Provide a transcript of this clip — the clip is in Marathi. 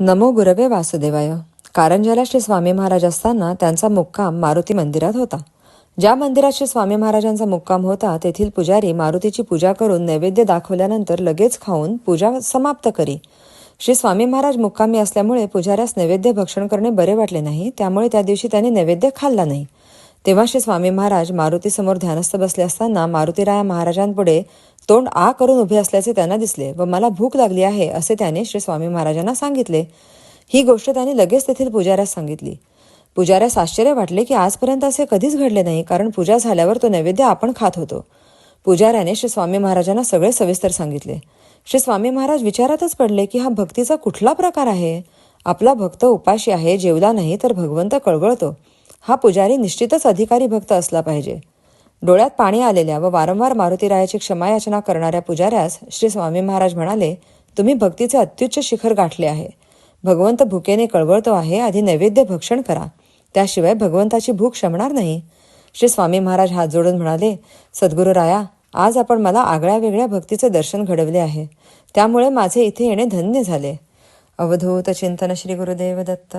नमो गुरवे वासुदेवाय. कारंजाला श्री स्वामी महाराज असताना त्यांचा मुक्काम मारुती मंदिरात होता. ज्या मंदिरात श्री स्वामी महाराजांचा मुक्काम होता तेथील पुजारी मारुतीची पूजा करून नैवेद्य दाखवल्यानंतर लगेच खाऊन पूजा समाप्त करी. श्री स्वामी महाराज मुक्कामी असल्यामुळे पुजाऱ्यास नैवेद्य भक्षण करणे बरे वाटले नाही त्यामुळे त्या दिवशी त्यांनी नैवेद्य खाल्ला नाही. तेव्हा श्री स्वामी महाराज मारुतीसमोर ध्यानस्थ बसले असताना मारुतीराया महाराजांपुढे तोंड आ करून उभे असल्याचे त्यांना दिसले व मला भूक लागली आहे असे त्याने श्री स्वामी महाराजांना सांगितले. ही गोष्ट त्यांनी लगेच तेथील पुजाऱ्यास सांगितली. पुजाऱ्यास आश्चर्य वाटले की आजपर्यंत असे कधीच घडले नाही कारण पूजा झाल्यावर तो नैवेद्य आपण खात होतो. पुजाऱ्याने श्री स्वामी महाराजांना सगळे सविस्तर सांगितले. श्री स्वामी महाराज विचारातच पडले की हा भक्तीचा कुठला प्रकार आहे? आपला भक्त उपाशी आहे जेवला नाही तर भगवंत कळवळतो. हा पुजारी निश्चितच अधिकारी भक्त असला पाहिजे. डोळ्यात पाणी आलेल्या व वारंवार मारुतीरायाची क्षमायाचना करणाऱ्या पुजाऱ्यास श्री स्वामी महाराज म्हणाले तुम्ही भक्तीचे अत्युच्च शिखर गाठले आहे. भगवंत भुकेने कळवळतो आहे आधी नैवेद्य भक्षण करा. त्याशिवाय भगवंताची भूक शमणार नाही. श्री स्वामी महाराज हात जोडून म्हणाले सद्गुरू राया आज आपण मला आगळ्या वेगळ्या भक्तीचे दर्शन घडवले आहे. त्यामुळे माझे इथे येणे धन्य झाले. अवधूत चिंतन श्री गुरुदेव दत्त.